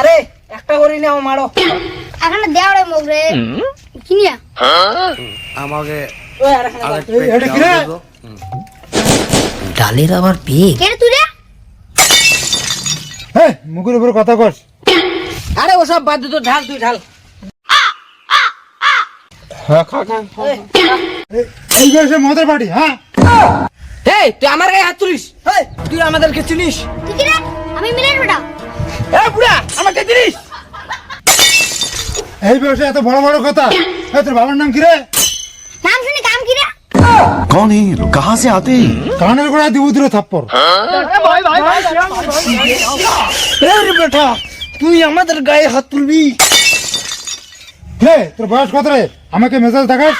আরে একটা করে নাও মারো। এখানে কিনিয়া আমাকে দাও। রে? ডালের আবার তুই রে? মুখের উপরে কথা কস। আরে ওসব বাদ দে তো ঢাল তুই ঢাল। হ্যাঁ খা খা। এই, মদের বাড়ি হ্যাঁ? এই তুই আমার গায়ে হাত তুলিস এই, তুই আমাদেরকে চিনিস তুই কি রে আমি মিলের বেটা এ বুড়া আমাকে চিনিস এই বয়সে এত বড় বড় কথা এই তোর বাবার নাম কি রে নাম শুনি কাম কি রে कौन है ये लोग कहाँ से आते हैं কানের গোড়া দিব দিল থাপ্পড় আরে বেটা তুই আমাদের গায়ে হাত তুলবি কে তোর বয়স কত রে আমাকে মেজাজ দেখাস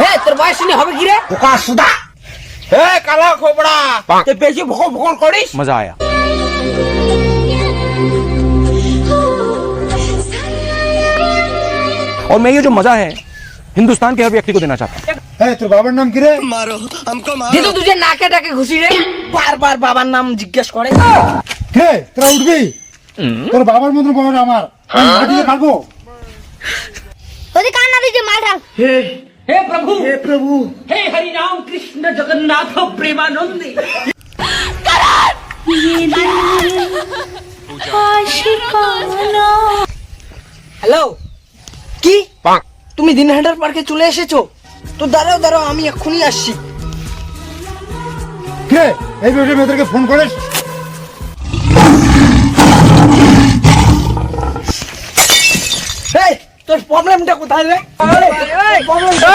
হে তোর বয়স শুনে হবে কি রে ওকা সুদা হে কালা খোপড়া তুই বেশি ভোগ ভোগ করিস मजा आया और मैं ये जो मजा है हिंदुस्तान के हर व्यक्ति को देना चाहता हूँ এই তোর বাবার নাম কি রে কিন্তু তুই যে নাকে ডাকে ঘুষি রে বারবার বাবার নাম জিজ্ঞেস করে কে তোরা উঠবি তোর বাবার মতন বয়স আমার আমি মাটিতে কাটবো ওদি কান না দিছে মাল ঢাল হে প্রভু হে প্রভু হে হরি রাম কৃষ্ণ জগন্নাথ প্রেমানন্দে। হ্যালো কি? তুমি দিনহাটার পার্কে চলে এসেছ? তো দাঁড়াও দাঁড়াও আমি এক্ষুনি আসছি। কে? এই বয়সে মেয়েদেরকে ফোন করিস। তোর প্রবলেমটা কোথায় রে? প্রবলেমটা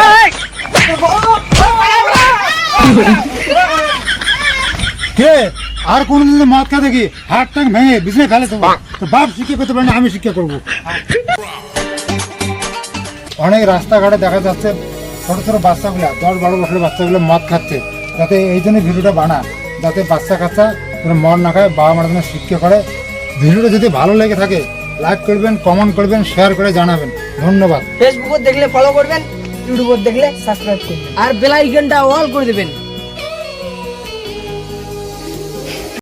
কে? আর কোনদিন যদি মদ খা দেখি হাত টাক ভেঙে বিছনে খালে তো বাপ শিক্ষা করতে পারে না আমি শিক্ষা করব। অনেক রাস্তাঘাটে দেখা যাচ্ছে ছোট ছোট বাচ্চাগুলো দশ বারো বছরের বাচ্চাগুলো মদ খাচ্ছে। যাতে এই জন্য ভিডিওটা বানা যাতে বাচ্চা কাচ্চা যেন মদ না খায় বাবা মার জন্য শিক্ষা করে। ভিডিওটা যদি ভালো লেগে থাকে লাইক করবেন কমেন্ট করবেন শেয়ার করে জানাবেন। ধন্যবাদ। ফেসবুকে দেখলে ফলো করবেন ইউটিউবে দেখলে সাবস্ক্রাইব করবেন। আর বেল আইকনটা অল করে দেবেন।